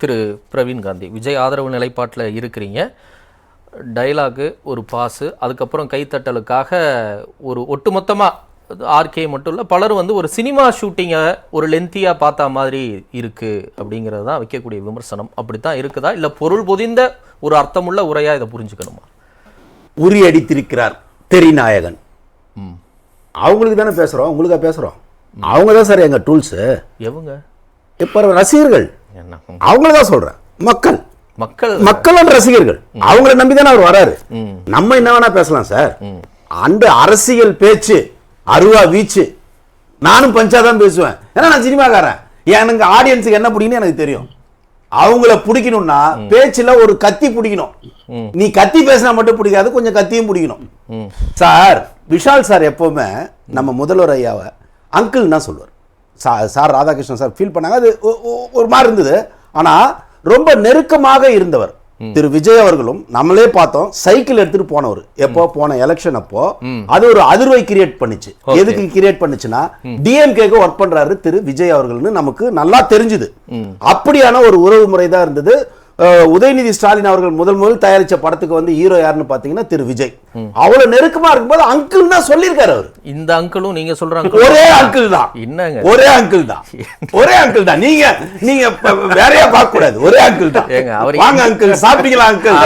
திரு பிரவீன் காந்தி. விஜய் ஆதரவு நிலைப்பாட்டில் இருக்கிறீங்க. டைலாகு ஒரு பாஸு அதுக்கப்புறம் கைத்தட்டலுக்காக ஒரு ஒட்டுமொத்தமாக ஆர்கே மட்டும் இல்லை பலரும் வந்து ஒரு சினிமா ஷூட்டிங்கை ஒரு லென்த்தியாக பார்த்த மாதிரி இருக்குது அப்படிங்கிறது தான் வைக்கக்கூடிய விமர்சனம். அப்படி தான் இருக்குதா? இல்லை பொருள் பொதிந்த ஒரு அர்த்தமுள்ள உரையாக இதை புரிஞ்சுக்கணுமா? உரி அடித்திருக்கிறார் தெரிநாயகன் அவங்களுக்கு தானே பேசுறோம்? உங்களுக்கா பேசுறோம்? அவங்க தான் சார் எங்க டூல்ஸ். எவங்க? இப்ப ரசிகர்கள். அவங்கள தான் சொல்றேன். மக்கள். மக்கள். மக்கள் ரசிகர்கள். அவங்கள நம்பி தானே அவர் வராரு. நம்ம என்ன வேணா பேசலாம் சார். அந்த அரசியல் பேச்சு அருவா வீச்சு. நானும் பஞ்சா தான் பேசுவேன். ஏன்னா நான் சினிமாக்காரன். எனக்கு ஆடியன்ஸுக்கு என்ன பிடிக்குன்னு எனக்கு தெரியும். அவங்கள பிடிக்கணும்னா பேச்சுல ஒரு கத்தி பிடிக்கணும். நீ கத்தி பேசினா மட்டும் பிடிக்காது கொஞ்சம் கத்தியும் பிடிக்கணும். சார் விஷால் சார் எப்பவுமே நம்ம முதல்வர் ஐயாவை அங்கிள் தான் சொல்லுவார். சா- சார் ராதாகிருஷ்ணன் சார் ஃபீல் பண்ணாங்க. அது ஒரு மாதிரி இருந்தது. ஆனா ரொம்ப நெருக்கமாக இருந்தவர் திரு விஜய் அவர்களும் நம்மளே பார்த்தோம். சைக்கிள் எடுத்துட்டு போனவர். எப்போ? போன எலெக்ஷன் அப்போ. அது ஒரு அதிர்வை கிரியேட் பண்ணுச்சு. எதுக்கு கிரியேட் பண்ணுச்சுன்னா டிஎம்கேக்கு ஒர்க் பண்றாரு திரு விஜய் அவர்கள்னு நமக்கு நல்லா தெரிஞ்சுது. அப்படியான ஒரு உறவு முறை தான் இருந்தது. உதயநிதி ஸ்டாலின் அவர்கள் முதல் முதல் தயாரிச்ச படத்துக்கு வந்து ஹீரோ யாருன்னு பாத்தீங்கன்னா திரு விஜய். அவ்வளவு நெருக்கமா இருக்கும்போது அங்கிள் தான் சொல்லியிருக்காரு அவர். இந்த அங்கிளும் நீங்க சொல்ற uncle ஒரே அங்கிள் தான். என்னங்க? ஒரே அங்கிள் தான். ஒரே அங்கிள் தான். நீங்க நீங்க வேறையா பார்க்க கூடாது ஒரே அங்கிள் தான். வாங்க அங்கிள் சாப்பிட்டீங்களா அங்கிள்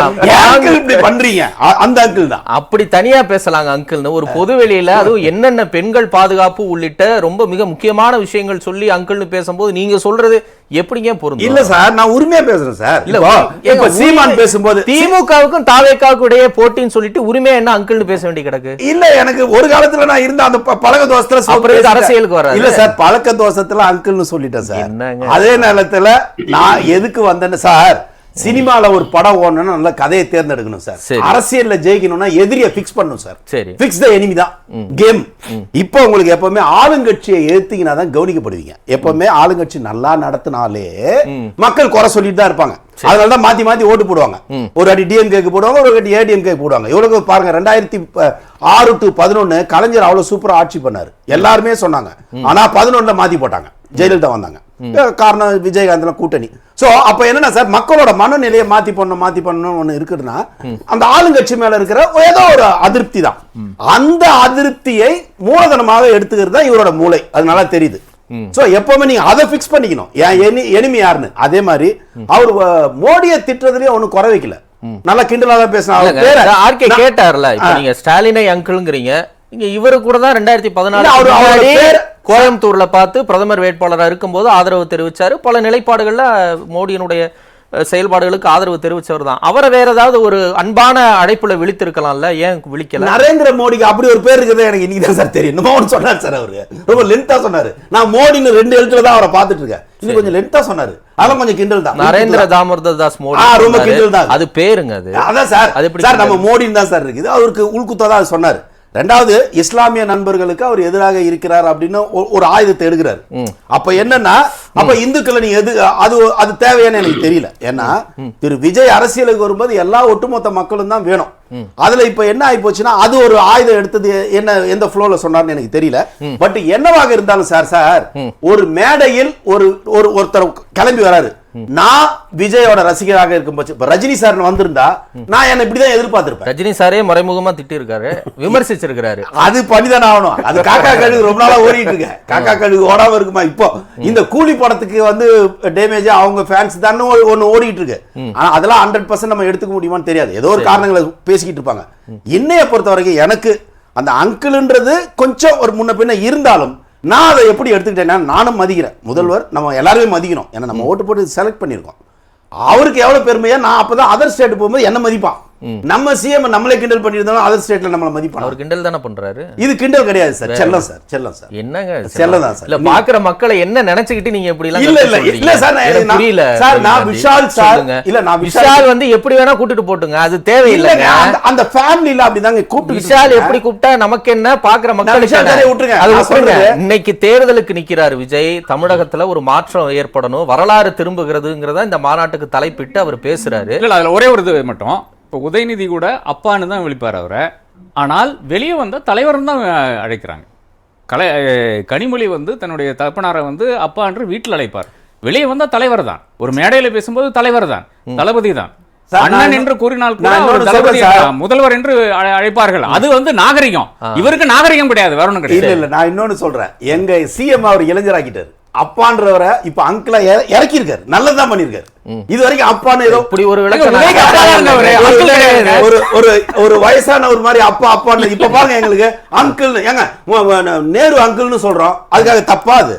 அங்கிள் இப்படி பண்றீங்க? அந்த அங்கிள் தான். அப்படி தனியா பேசலாங்க அங்கிள்னு ஒரு பொது வெளியில அதுவும் என்னென்ன பெண்கள் பாதுகாப்பு உள்ளிட்ட ரொம்ப மிக முக்கியமான விஷயங்கள் சொல்லி அங்கிள்னு பேசும்போது நீங்க சொல்றது எப்படிங்க பொருந்தும்? இல்ல சார் நான் உரிமையா பேசுறேன் சார். இல்ல ஏங்க, இப்ப சீமான் பேசும்போது திமுகவுக்கும் தாவேக்காவுக்கும் இடையே போட்டின்னு சொல்லிட்டு உரிமையா என்ன அங்கிள்னு பேச வேண்டி கிடக்கு இல்ல எனக்கு ஒரு காலத்துல நான் இருந்த அந்த பழக்க தோசத்துல. அரசியலுக்கு வராரு? இல்ல சார் பழக்க தோசத்துல அங்கிள்னு சொல்லிட்டேன் சார்? அதே நேரத்துல நான் எதுக்கு வந்தேன்னு சார் சினிமால ஒரு படம் ஓடணும்னா நல்ல கதையை தேர்ந்தெடுக்கணும் சார். அரசியல்ல ஜெயிக்கணும்னா எதிரியை ஃபிக்ஸ் பண்ணணும் சார். ஃபிக்ஸ் த எனிமி தான். கேம் இப்போ உங்களுக்கு எப்பவுமே ஆளுங்கட்சியை எதிர்த்தீங்கன்னா தான் கவனிக்கப்படுவீங்க. எப்பவுமே ஆளுங்கட்சி நல்லா நடத்தினாலே மக்கள் குறை சொல்லிட்டு தான் இருப்பாங்க. அதனால தான் மாத்தி மாத்தி ஓட்டு போடுவாங்க. ஒரு அடி டிஎம்கேக்கு போடுவாங்க ஒரு அடி ஏடிஎம்கே போடுவாங்க. இவ்வளவு பாருங்க ரெண்டாயிரத்தி ஆறு டு பதினொன்னு கலைஞர் அவ்வளவு சூப்பரா ஆட்சி பண்ணாரு. எல்லாருமே சொன்னாங்க. ஆனா பதினொன்னுல மாத்தி போட்டாங்க. ஜெயலலிதா வந்தாங்க. காரணம் விஜயகாந்த்ல கூட்டணி. சோ அப்ப என்னன்னா சார் மக்களோட மனநிலையை மாத்தி பண்ணணும் மாத்தி பண்ணணும் ஒண்ணு இருக்குதுன்னா அந்த ஆளுங்கட்சி மேல இருக்கிற ஏதோ ஒரு அதிருப்தி தான். அந்த அதிருப்தியை மூலதனமாக எடுத்துக்கிறது தான் இவரோட மூளை. அது நல்லா தெரியுது. சோ எப்பவுமே நீங்க அதை ஃபிக்ஸ் பண்ணிக்கணும். எனி எனிமி யாருன்னு? அதே மாதிரி அவர் மோடியை திட்டுறதுலயே ஒண்ணும் குறை வைக்கல. நல்லா கிண்டலா தான் பேசினா அவர் பேரை- ஆர்கே கேட்டார்ல நீங்க ஸ்டாலினை அங்கிள்ங்கிறீங்க இங்க இவரு கூட தான் ரெண்டாயிரத்தி பதினாலு கோயம்புத்தூர்ல பார்த்து பிரதமர் வேட்பாளரா இருக்கும்போது ஆதரவு தெரிவிச்சாரு. பல நிலைப்பாடுகள்ல மோடியினுடைய செயல்பாடுகளுக்கு ஆதரவு தெரிவிச்சவர் தான். அவரை வேற ஏதாவது ஒரு அன்பான அழைப்புல விழித்திருக்கலாம்ல? ஏன் விழிக்கல? நரேந்திர மோடிக்கு அப்படி ஒரு பேர் இருக்கிறது எனக்கு இன்னைக்கு தான் சார் தெரியும். இன்னும் சொன்னார் சார் அவரு. ரொம்ப லென்த்தா சொன்னாரு. நான் மோடின்னு ரெண்டு எழுத்துல தான் அவரை பார்த்துட்டு இருக்கேன். இன்னும் கொஞ்சம் லென்த்தா சொன்னாரு. அதெல்லாம் கொஞ்சம் கிண்டல் தான். நரேந்திர தாமோதர் தாஸ் மோடி ரொம்ப. கிண்டல் தான். அது பேருங்க அது. அதான் சார். அது எப்படி சார் நம்ம? மோடின்னு தான் சார் இருக்குது. அவருக்கு உள்குத்தா தான் சொன்னாரு. ரெண்டாவது இஸ்லாமிய நண்பர்களுக்கு அவர் எதிராக இருக்கிறார் அப்படின்னு ஒரு ஆயுதத்தை எடுக்கிறாரு. அப்ப என்னன்னா அப்ப இந்துக்களை நீங்க எது அது அது தேவையான்னு எனக்கு தெரியல. ஏன்னா திரு விஜய் அரசியலுக்கு வரும்போது எல்லா ஒட்டுமொத்த மக்களும் தான் வேணும். அதுல இப்ப என்ன ஆகி போச்சுன்னா அது ஒரு ஆயுதம் எடுத்தது என்ன எந்த ஃப்ளோல சொன்னார்னு எனக்கு தெரியல. பட் என்னவாக இருந்தாலும் சார் சார் ஒரு மேடையில் ஒரு ஒரு ஒருத்தர் கிளம்பி வராரு. நான் விஜயோட ரசிகராக இருக்கும் பட்சம் இப்ப ரஜினி சார் வந்திருந்தா நான் என்ன இப்படிதான் எதிர்பார்த்திருப்பேன். ரஜினி சாரே மறைமுகமா திட்டிருக்காரு விமர்சிச்சிருக்காரு அது பண்ணிதானே ஆகணும். அது காக்கா கழுகு ரொம்ப நாளா ஓடிட்டு இருக்கு காக்கா கழுகு ஓடாம இருக்குமா இப்போ? இந்த கூலி படத்துக்கு வந்து டேமேஜ் அவங்க ஃபேன்ஸ் தானே ஒ- ஒண்ணு ஓடிட்டு இருக்கு. ஆனா அதெல்லாம் ஹண்ட்ரட் பர்சன்ட் நம்ம எடுத்துக்க முடியுமான்னு தெரியாது. ஏதோ ஒரு காரணங்களை பேசிக்கிட்டு இருப்பாங்க. இன்னைய பொறுத்த வரைக்கும் எனக்கு அந்த அங்கிள்ன்றது கொஞ்சம் ஒரு முன்ன பின்ன இருந்தாலும் நான் அதை எப்படி எடுத்துக்கிட்டேன்னா நானும் மதிக்கிறேன் முதல்வர் நம்ம எல்லாருமே மதிக்கணும். ஏன்னா நம்ம ஓட்டு போட்டு செலக்ட் பண்ணியிருக்கோம். அவருக்கு எவ்வளவு பெருமையா நான் அப்பதான் அதர் ஸ்டேட் போகும்போது என்ன மதிப்பான்? நம்ம சிஎம் நம்மளே கிண்டல் பண்ணியிருந்தாலும் அதர் ஸ்டேட்ல நம்மளை மதிப்பான்? அவர் கிண்டல் தானே பண்றாரு? இது கிண்டல் கிடையாது சார். செல்லம் சார். செல்லம் சார். என்னங்க செல்லம்? தான் சார். இல்ல பாக்குற மக்களை என்ன நினைச்சுக்கிட்டு நீங்க இப்படி எல்லாம் இல்ல, இல்ல? இல்ல சார், புரியல. சார், நான். விஷால் சார். இல்ல, நான் விஷால் வந்து எப்படி வேணா கூட்டிட்டு போட்டுங்க. அது தேவையில்லைங்க. அந்த ஃபேமிலில அப்படிதாங்க கூப்பிட்டு விஷால் எப்படி கூப்பிட்டா நமக்கு என்ன? பாக்குற? தானே விட்டுருங்க. அது. சொல்றது- இன்னைக்கு தேர்தலுக்கு நிக்கிறாரு விஜய். தமிழகத்துல ஒரு மாற்றம் ஏற்படணும். வரலாறு திரும்புகிறதுங்கிறத இந்த மாநாட்டுக்கு தலைப்பிட்டு அவர் பேசுறாரு. இல்ல அதுல ஒரே ஒரு இது மட்டும். இப்போ உதயநிதி கூட அப்பான்னு தான் விழிப்பார் அவரை. ஆனால் வெளியே வந்த தலைவர்னு தான் அழைக்கிறாங்க. கலை கனிமொழி வந்து தன்னுடைய தகப்பனாரை வந்து அப்பா என்று வீட்டில் அழைப்பார். வெளியே வந்தா தலைவர் தான். ஒரு மேடையில பேசும்போது தலைவர் தான். தளபதி தான். அண்ணன் என்று கூறினால். முதல்வர் என்று அழை- அழைப்பார்கள். அது வந்து நாகரிகம். இவருக்கு நாகரிகம் கிடையாது வேற கிடையாது. இல்ல நான் இன்னொன்னு சொல்றேன். எங்க சிஎம் அவர் இளைஞராக்கிட்டாரு. அப்பான்றவரை இப்ப அங்கிளா இறக்கி இருக்காரு நல்லதுதான் பண்ணிருக்காரு இது வரைக்கும் அப்பான்னு ஏதோ இப்படி ஒரு. ஒரு-. ஒரு ஒரு வயசான ஒரு மாதிரி அப்பா அப்பான்னு. இப்ப பாருங்க எங்களுக்கு அங்கிள் ஏங்க நேரு அங்கிள்னு சொல்றோம். அதுக்காக தப்பா அது.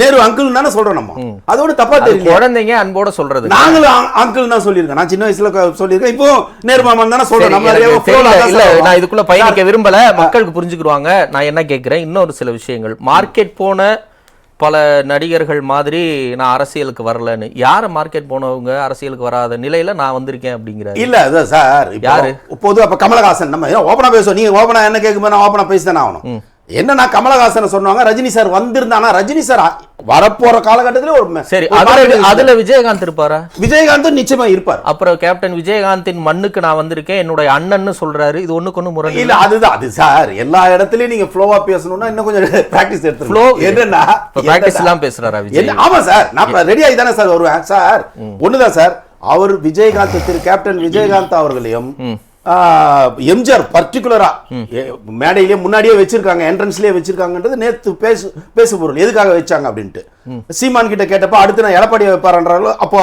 நேரு அங்கிள் தானே சொல்றோம் நம்ம. அதோட தப்பா அது தெரியல குழந்தைங்க அன்போட சொல்றது. நாங்களும் அங்கிள் தான் சொல்லியிருக்கேன் நான் சின்ன வயசுல சொல்லியிருக்கேன். இப்போ நேரு மாமன் தானே நம்ம இல்ல சொல்றோம். நான் இதுக்குள்ள பயணிக்க விரும்பல. மக்களுக்கு புரிஞ்சுக்கிடுவாங்க. நான் என்ன கேட்கிறேன் இன்னொரு சில விஷயங்கள். மார்க்கெட் போன பல நடிகர்கள் மாதிரி நான் அரசியலுக்கு வரலன்னு. யார மார்க்கெட் போனவங்க அரசியலுக்கு வராத நிலையில நான் வந்திருக்கேன் அப்படிங்கிறாரு. இல்ல அது சார். யாரு? பொது அப்ப கமலஹாசன் நம்ம ஓபனா பேசுவோம்? நீங்க ஓபனா என்ன கேட்கும்போது நான் ஓபனா பேசிதானே ஆகணும். என்னன்னா கமலஹாசன் சொன்னாங்க? ரஜினி சார் வந்திருந்தானா? ரஜினி சார் வரப்போற காலகட்டத்துல ஒரு சரி அதுல விஜயகாந்த் இருப்பாரா? விஜயகாந்தும் நிச்சயமா இருப்பார். அப்புறம் கேப்டன் விஜயகாந்தின் மண்ணுக்கு நான் வந்திருக்கேன். என்னுடைய அண்ணன்னு சொல்றாரு. இது ஒண்ணுக்கு ஒண்ணு முரண் இல்ல அதுதான். அது சார் எல்லா இடத்துலயும் நீங்க ஃப்ளோவா பேசணும்னா இன்னும் கொஞ்சம் பிராக்டிஸ் Flow எடுத்துக்கணும் என்னன்னா என்னன்னா- எல்லாம் பேசுறாரா விஜய்? ஆமா சார் நான் ரெடி ஆகி தானே சார் வருவேன். சார் ஒண்ணுதான் சார். அவர் விஜயகாந்த் திரு கேப்டன் விஜயகாந்த் அவர்களையும் எம்ஜிஆர் பர்டிகுலரா மேடையிலேயே முன்னாடியே வச்சிருக்காங்க என்ட்ரன்ஸ்லயே வச்சிருக்காங்கன்றது நேத்து பேசு பேசு பொருள். எதுக்காக வச்சாங்க அப்படின்ட்டு. சீமான் கிட்ட கேட்டப்ப அடுத்து நான் எடப்பாடி வைப்பாருன்றாங்க அப்போ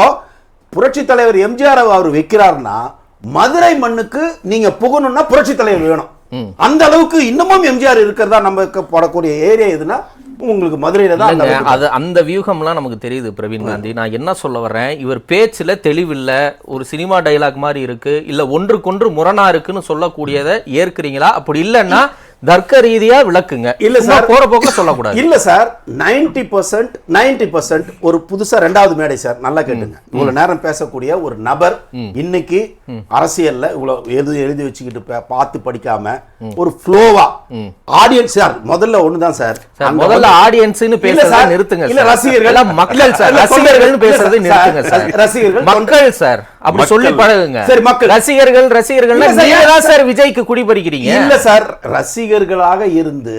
புரட்சி தலைவர் எம்ஜிஆர் அவர் வைக்கிறாருன்னா மதுரை மண்ணுக்கு நீங்க புகணும்னா புரட்சி தலைவர் வேணும். அந்த அளவுக்கு இன்னமும் எம்ஜிஆர் இருக்கிறதா நமக்கு போடக்கூடிய ஏரியா எதுனா உங்களுக்கு மதுரையில தான் அது அந்த வியூகம்லாம் நமக்கு தெரியுது பிரவீன் காந்தி. நான் என்ன சொல்ல வர்றேன்? இவர் பேச்சுல தெளிவில்ல ஒரு சினிமா டைலாக் மாதிரி இருக்கு இல்ல ஒன்றுக்கொன்று முரணா இருக்குன்னு சொல்லக்கூடியதை ஏற்கிறீங்களா? அப்படி இல்லைன்னா தர்க்க ரீதியா விளக்குங்க. இல்ல சார். போற போக்குல சொல்லக்கூடாது. இல்ல சார் 90% பர்சன்ட் நைன்டி பர்சன்ட் ஒரு புதுசா ரெண்டாவது மேடை சார். நல்லா கேட்டுங்க. இவ்வளவு நேரம் பேசக்கூடிய ஒரு நபர் இன்னைக்கு அரசியல்ல இவ்வளவு எது எழுதி வச்சுக்கிட்டு பார்த்து படிக்காம ஒரு ஃப்ளோவா ஆடியன்ஸ் சார் முதல்ல ஒண்ணுதான் சார். முதல்ல ஆடியன்ஸ்னு பேசுறதை நிறுத்துங்க இல்ல. ரசிகர்கள். மக்கள் சார். இல்ல பேசுறதை நிறுத்துங்க சார். ரசிகர்கள் மக்கள் சார் அப்படி. சொல்லி பழகுங்க. சரி, மக்கள். ரசிகர்கள் ரசிகர்கள் சார், விஜய்க்கு குடி பறிக்கிறீங்க இல்ல சார் ரசிகர்களாக இருந்து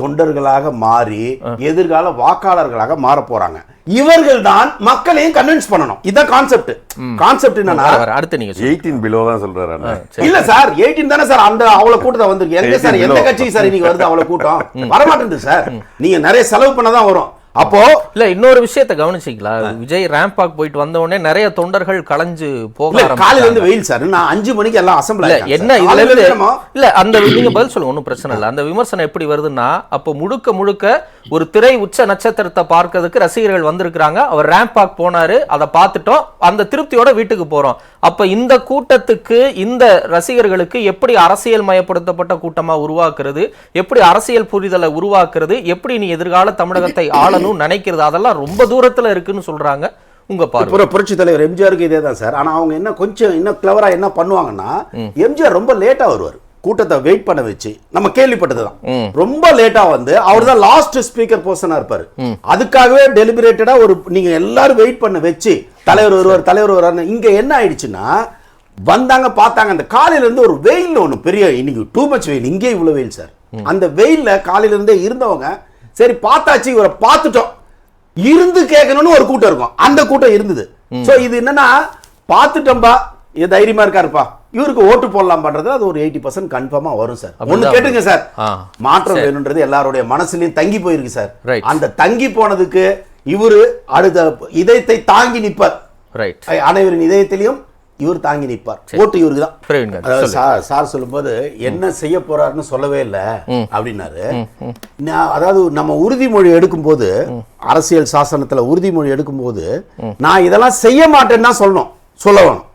தொண்டர்களாக மாறி எதிர்கால வாக்காளர்களாக மாற போறாங்க. இவர்கள் தான் மக்களையும் கன்வின்ஸ் பண்ணணும். இதான் கான்செப்ட் கான்செப்ட் என்னன்னா அடுத்து நீங்க. எயிட்டீன் பிலோ தான் சொல்றாரு இல்ல சார் 18 தானே சார் அந்த அவ்வளவு கூட்டத்தை வந்திருக்கு. எங்க சார் 18 எந்த. கட்சிக்கு சார் இன்னைக்கு வருது அவ்வளவு கூட்டம்? வரமாட்டேங்குது சார். நீங்க நிறைய செலவு பண்ணதான் வரும். அப்போ இல்ல இன்னொரு விஷயத்தை கவனிச்சீங்களா? விஜய் ரேம்பாக் போயிட்டு வந்த உடனே நிறைய தொண்டர்கள் கலைஞ்சு போக காலையில இருந்து ஆரம்பிச்சாங்க. வெயில் சார். நான் அஞ்சு மணிக்கு எல்லாம் அசம்பிள் இல்ல என்ன இதுல இல்ல அந்த நீங்க பதில் சொல்லுங்க ஒன்றும் பிரச்சனை இல்ல. அந்த விமர்சனம் எப்படி வருதுன்னா அப்போ முழுக்க முழுக்க ஒரு திரை உச்ச நட்சத்திரத்தை பார்க்கிறதுக்கு ரசிகர்கள் வந்திருக்கிறாங்க. அவர் ரேம்பாக் போனாரு. அதை பார்த்துட்டோம். அந்த திருப்தியோட வீட்டுக்கு போறோம். அப்ப இந்த கூட்டத்துக்கு இந்த ரசிகர்களுக்கு எப்படி அரசியல் மயப்படுத்தப்பட்ட கூட்டமா உருவாக்குறது? எப்படி அரசியல் புரிதலை உருவாக்குறது? எப்படி நீ எதிர்கால தமிழகத்தை ஆளணும் நினைக்கிறது? அதெல்லாம் ரொம்ப தூரத்துல இருக்குன்னு சொல்றாங்க. உங்க பார்வை. புற புரட்சி தலைவர் எம்ஜிஆருக்கு இதே தான் சார். ஆனா அவங்க என்ன கொஞ்சம் இன்னும் கிளவரா என்ன பண்ணுவாங்கன்னா எம்ஜிஆர் ரொம்ப லேட்டா வருவார். கூட்டத்தை வெயிட் பண்ண வச்சு நம்ம கேள்விப்பட்டதுதான். ரொம்ப லேட்டா வந்து அவர் தான் லாஸ்ட் ஸ்பீக்கர் பர்சனா இருப்பாரு. அதுக்காகவே டெலிபரேட்டடா ஒரு நீங்க எல்லாரும் வெயிட் பண்ண வச்சு தலைவர் வருவார் தலைவர் வருவார் இங்க என்ன ஆயிடுச்சுன்னா வந்தாங்க பார்த்தாங்க அந்த காலையில இருந்து ஒரு வெயில் ஒண்ணு பெரிய இன்னைக்கு டூ மச் வெயில் இங்கே இவ்வளவு வெயில் சார் அந்த வெயில்ல காலையில இருந்தே இருந்தவங்க சரி பார்த்தாச்சு இவரை பார்த்துட்டோம். இருந்து கேட்கணும்னு ஒரு கூட்டம் இருக்கும். அந்த கூட்டம் இருந்தது. சோ இது என்னன்னா பார்த்துட்டோம்பா தைரியமா இருக்காருப்பா. இவருக்கு ஓட்டு போடலாம் பண்றது அது ஒரு எயிட்டி பர்சன்ட் கன்ஃபார்மா வரும் சார். ஒண்ணு கேட்டுங்க சார். மாற்றம் வேணும்ன்றது எல்லாருடைய மனசுலயும் தங்கி போயிருக்கு சார். அந்த தங்கி போனதுக்கு இவரு அடுத்த இதயத்தை தாங்கி நிப்பார். ரைட் அனைவரின் இதயத்திலையும் இவர் தாங்கி நிற்பார் ஓட்டு இவருக்கு தான். சார் சொல்லும்போது என்ன செய்ய போறாருன்னு சொல்லவே இல்லை அப்படின்னாரு. அதாவது நம்ம உறுதிமொழி எடுக்கும்போது அரசியல் சாசனத்துல உறுதிமொழி எடுக்கும்போது நான் இதெல்லாம் செய்ய மாட்டேன்னு தான் சொல்லணும். சொல்ல வேணும்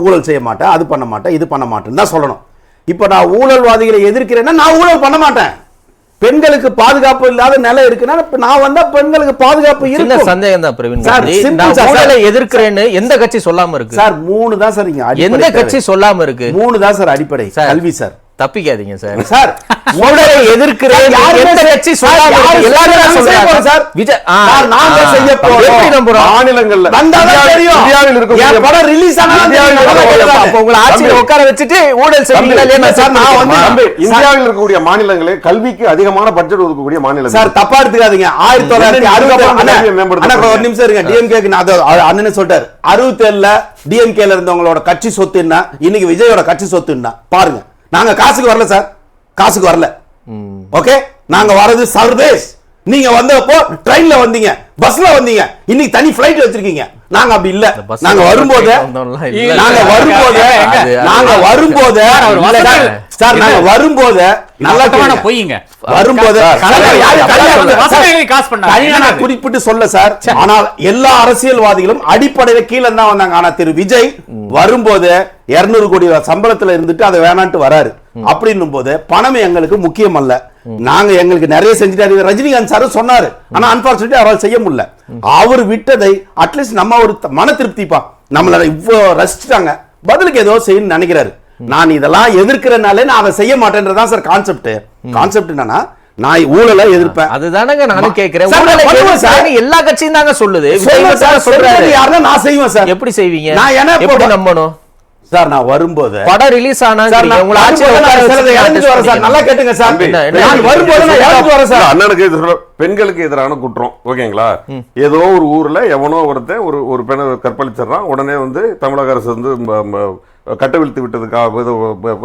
ஊழல் செய்ய மாட்டேன் அது பண்ண மாட்டேன் இது பண்ண மாட்டேன்னு தான் சொல்லணும் இப்போ நான் ஊழல்வாதிகளை எதிர்க்கிறேன்னா நான் ஊழல் பண்ண மாட்டேன் பெண்களுக்கு பாதுகாப்பு இல்லாத நிலை இருக்குன்னா இப்ப நான் வந்தா பெண்களுக்கு பாதுகாப்பு இருக்கும் சந்தேகம் தான் பிரவீன் சார். ஊழலை எதிர்க்கிறேன்னு எந்த கட்சி சொல்லாம இருக்கு சார் மூணு தான் சார் எந்த கட்சி. சொல்லாம இருக்கு மூணு தான் சார் அடிப்படை. கல்வி சார் தப்பிக்காதீங்க சார். சார் ஊழலை எதிர்க்கிறேன் எந்த கட்சி மாநிலங்கள்ல. இந்தியாவில் என் படம் அப்ப உங்களை ஆட்சியில உட்கார வச்சுட்டு ஊழல் சார், நான் வந்து- இந்தியாவில் இருக்கக்கூடிய மாநிலங்களே கல்விக்கு அதிகமான பட்ஜெட் ஒதுக்கக்கூடிய மாநிலம் சார் தப்பா எடுத்துக்காதீங்க. ஆயிரத்தி தொள்ளாயிரத்தி அறுபத்தி ஒரு? நிமிஷம் இருங்க. டிஎம்கேக்கு அண்ணன் சொல்லிட்டாரு. அறுபத்தி ஏழுல டிஎம்கேல இருந்தவங்களோட கட்சி சொத்து என்ன இன்னைக்கு விஜயோட கட்சி சொத்து என்ன பாருங்க. நாங்க காசுக்கு வரல சார் காசுக்கு வரல. ஓகே நாங்க வர்றது சர்வீஸ் நீங்க வந்தப்போ ட்ரெயின்ல வந்தீங்க பஸ்ல வந்தீங்க. இன்னைக்கு தனி ஃபிளைட் வச்சிருக்கீங்க. நாங்க அப்படி இல்ல. நாங்க வரும்போது. நாங்க வரும்போது நாங்க வரும்போது சார், நாங்க வரும்போது நல்லா. பொய்யுங்க வரும்போது குறிப்பிட்டு சொல்ல சார். ஆனால் எல்லா அரசியல்வாதிகளும் அடிப்படையில கீழே தான் வந்தாங்க. ஆனா திரு விஜய் வரும்போது 200 கோடி சம்பளத்துல இருந்துட்டு அதை வேணான்ட்டு வராரு. அப்படின்னும் போது பணம் எங்களுக்கு முக்கியம் அல்ல நாங்க எங்களுக்கு நிறைய செஞ்சுட்டாரு ரஜினிகாந்த் சார் சொன்னாரு. ஆனா அன்பார்ச்சுனேட்லி அவரால் செய்ய முடியல. அவர் விட்டதை அட்லீஸ்ட் நம்ம ஒரு மன திருப்திப்பா. நம்மள இவ்வளோ ரசிச்சுட்டாங்க. பதிலுக்கு ஏதோ செய்யணும்னு நினைக்கிறாரு. நான் இதெல்லாம் எதிர்க்கிறனாலே நான் அதை செய்ய மாட்டேன்றதான் சார் கான்செப்ட் கான்செப்ட் என்னன்னா நான் ஊழலை எதிர்ப்பேன். அதுதானங்க நானும் கேக்குறேன் எல்லா கட்சியும் தாங்க சொல்லுது. நான் செய்வேன் சார் எப்படி செய்வீங்க? நான் என்ன நம்பணும்? சார் நான் வரும்போது படம் ரிலீஸ் ஆனா நல்லா கேட்டுங்க சார்? நான் வரும்போது நான் வரேன் சார். அண்ணனுக்கு சொல்ல பெண்களுக்கு எதிரான குற்றம். ஓகேங்களா? ஏதோ ஒரு ஊர்ல எவனோ ஒருத்தன் ஒரு ஒரு பெண்ணை கற்பழிச்சிடுறான். உடனே வந்து தமிழக அரசு வந்து கட்டவிழ்த்து விட்டதுக்காக இது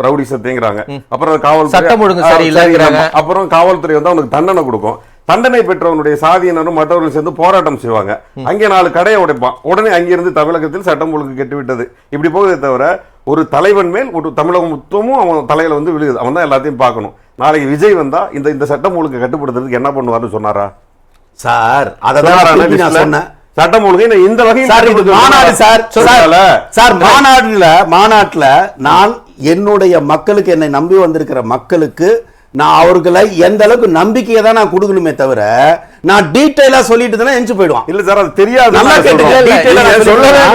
ரவுடி சத்தியங்கிறாங்க. அப்புறம் காவல்துறை சட்டம் ஒழுங்கு சரியில்லைங்கிறாங்க. அப்புறம் காவல்துறை வந்து அவனுக்கு தண்டனை கொடுக்கும். தண்டனை பெற்றவனுடைய சாதியினரும் மற்றவர்கள் சேர்ந்து போராட்டம் செய்வாங்க. அங்கே நாலு கடையை உடைப்பான். உடனே அங்கிருந்து தமிழகத்தில் சட்டம் ஒழுங்கு கெட்டுவிட்டது. இப்படி போகுதே தவிர ஒரு தலைவன் மேல் ஒரு தமிழகம் மொத்தமும் அவன் தலையில வந்து விழுகுது. அவன் தான் எல்லாத்தையும் பார்க்கணும். நாளைக்கு விஜய் வந்தா இந்த இந்த சட்டம் ஒழுங்கு கட்டுப்படுத்துறதுக்கு என்ன பண்ணுவாருன்னு சொன்னாரா? சார் அதை சொன்னாரா தான் அண்ணா நான்? சொன்னேன். சட்டம் ஒழுங்கை இந்த வகையில் மாநாடு. சார் சார் மாநாடுல மாநாட்டுல நான் என்னுடைய மக்களுக்கு என்னை நம்பி வந்திருக்கிற மக்களுக்கு நான் அவர்களை எந்த அளவுக்கு நம்பிக்கையை தான் நான் கொடுக்கணுமே தவிர நான் டீட்டெயிலா சொல்லிட்டு தானே எஞ்சி போயிடுவான் இல்ல சார் அது தெரியாது நல்லா கேட்டுங்க, சொல்லவே.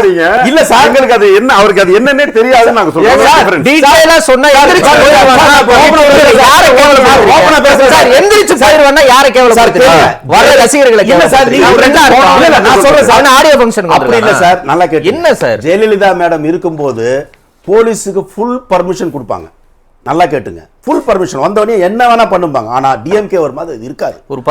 இல்ல சார். எங்களுக்கு அது என்ன அவருக்கு அது என்னன்னே தெரியாதுன்னு நாங்க சொல்றோம் சார். டீடைலா சொன்னா எந்திரிச்சு சார். சார். யாரை open ஆ பேசுறேன். சார், எந்திரிச்சு போயிடுவான்னா யாரை கேவலப்படுத்துறீங்க? கேளுங்க. வர ரசிகர்களை இல்ல சார், நீங்க. ரெண்டா? இல்ல, நான் சொல்றேன் சார். ஆடியோ ஃபங்க்ஷன் அப்படி இல்ல சார் நல்லா கேட்டு என்ன சார்? ஜெயலலிதா மேடம் இருக்கும்போது போலீஸுக்கு ஃபுல் பர்மிஷன் கொடுப்பாங்க நல்லா கேட்டுங்க. ஃபுல் பர்மிஷன் வந்தவொடனே என்ன வேணா பண்ணுவாங்க ஆனா டிஎம்கே ஒரு மாதிரி அது இருக்காது. ஒரு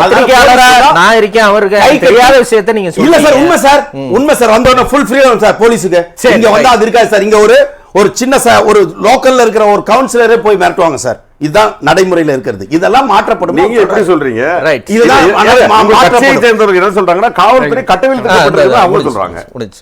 நான் இருக்கேன் அவர் கை இருக்கேன் கட்டி- தெரியாத விஷயத்தை நீங்க இல்ல சார். உண்மை சார். உண்மை சார். வந்தவொடனே ஃபுல் ஃப்ரீடம் சார் போலீஸுக்கு. சரி, இங்க வந்து. அது இருக்காது சார். இங்க ஒரு ஒரு சின்ன சார் ஒரு லோக்கல்ல இருக்கிற ஒரு கவுன்சிலரே போய் மிரட்டுவாங்க சார். இதுதான் நடைமுறையில இருக்கிறது. இதெல்லாம் மாற்றப்படும். நீங்க எப்படி சொல்றீங்க. இதுதான் என்ன சொல்றாங்கன்னா காவல்துறை கட்டவிழ்த்து அவங்க சொல்றாங்க. முடிஞ்சு